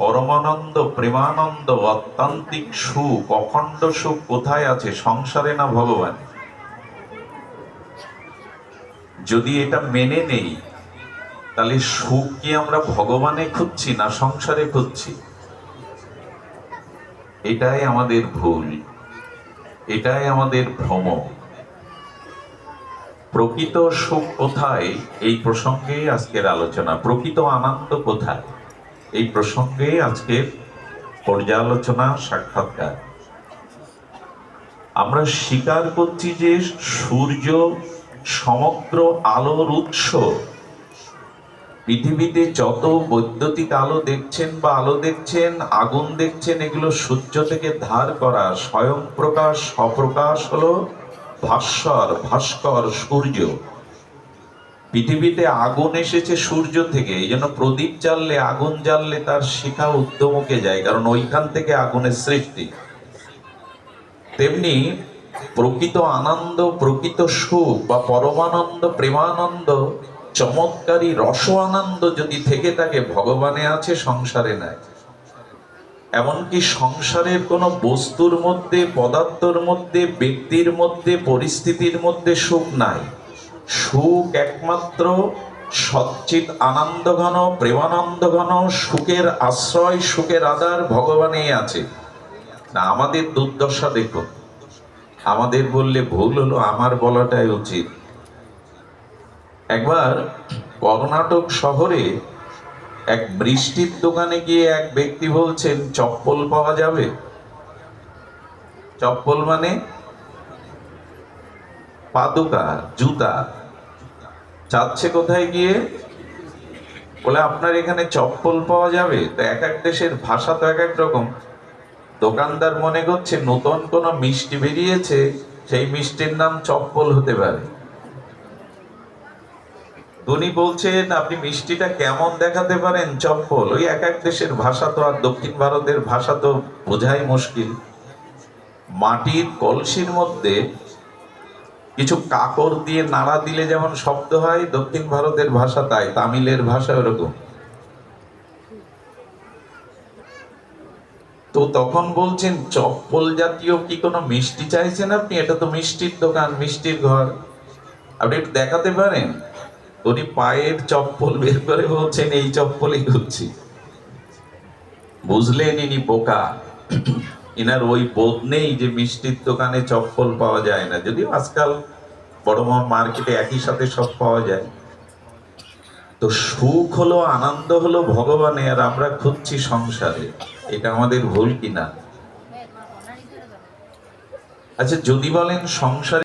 পরমানন্দ, প্রেমানন্দ, অত্যান্তিক সুখ, অখণ্ড সুখ কোথায় আছে? সংসারে না ভগবান? যদি এটা মেনে নেই, তাহলে সুখ কি আমরা ভগবানে খুঁজছি না সংসারে খুঁজছি? এটাই আমাদের ভুল। এটাই আমাদের ভ্রম প্রকৃত সুখ কোথায়? এই প্রসঙ্গে আজকের আলোচনা। প্রকৃত আনন্দ কোথায়? এই প্রসঙ্গে আজকের পর্যালোচনা, সাক্ষাৎকার। আমরা স্বীকার করছি যে সূর্য সমগ্র আলোর উৎস। পৃথিবীতে যত বৈদ্যুতিক আলো দেখছেন বা আলো দেখছেন, আগুন দেখছেন, এগুলো সূর্য থেকে ধার করা স্বয়ং প্রকাশ স্বপ্রকাশ হলো ভাস্বর, ভাস্কর সূর্য। পৃথিবীতে আগুন এসেছে সূর্য থেকে, এই জন্য প্রদীপ জ্বাললে, আগুন জ্বাললে তার শিখা উদ্যমকে যায়, কারণ ওইখান থেকে আগুনের সৃষ্টি। তেমনি প্রকৃত আনন্দ, প্রকৃত সুখ বা পরমানন্দ, প্রেমানন্দ, চমৎকারী রস আনন্দ যদি থেকে থাকে, ভগবানে আছে, সংসারে নাই। এমনকি সংসারের কোনো বস্তুর মধ্যে, পদার্থর মধ্যে, ব্যক্তির মধ্যে, পরিস্থিতির মধ্যে সুখ নাই। সুখ একমাত্র সচ্চিত আনন্দ ঘন প্রেমানন্দ ঘন সুখের আশ্রয়, সুখের আধার ভগবানেই আছে। না, আমাদের দুর্দশা দেখুন। আমাদের বললে ভুল হলো, আমার বলাটাই উচিত। একবার কর্ণাটক শহরে এক বৃষ্টির দোকানে গিয়ে এক ব্যক্তি বলছেন, চপ্পল পাওয়া যাবে? চপ্পল মানে পাদুকা, জুতা। চাচ্ছে কোথায় গিয়ে? বলে আপনার এখানে চপ্পল পাওয়া যাবে? তো এক এক দেশের ভাষা তো এক এক রকম। দোকানদার মনে করছে নতুন কোন মিষ্টি বেরিয়েছে, সেই মিষ্টির নাম চপ্পল হতে পারে। উনি বলছেন, আপনি মিষ্টিটা কেমন দেখাতে পারেন চপ্পল? ওই এক এক দেশের ভাষা তো, আর দক্ষিণ ভারতের ভাষা তো বোঝাই মুশকিল। মাটির কলসির মধ্যে কিছু কাকর দিয়ে নাড়া দিলে যেমন শব্দ হয়, দক্ষিণ ভারতের ভাষা তাই, তামিলের ভাষা ওরকম। তো তখন বলছেন, চপ্পল জাতীয় কি কোনো মিষ্টি চাইছেন আপনি? এটা তো মিষ্টির দোকান, মিষ্টির ঘর। আপনি একটু দেখাতে পারেন? উনি পায়ের চপ্পল বের করে বলছেন, এই চপ্পলই খুঁজছি। বুঝলেন ইনি বোকা। ইনার ওই বোধ নেই যে মিষ্টির দোকানে চপ্পল পাওয়া যায় না। যদিও আজকাল বড় বড় মার্কেটে একই সাথে সব পাওয়া যায়। তো সুখ হলো, আনন্দ হলো ভগবানে, আর আমরা খুঁজছি সংসারে। এটা আমাদের ভুল কিনা? আচ্ছা যদি বলেন সংসারে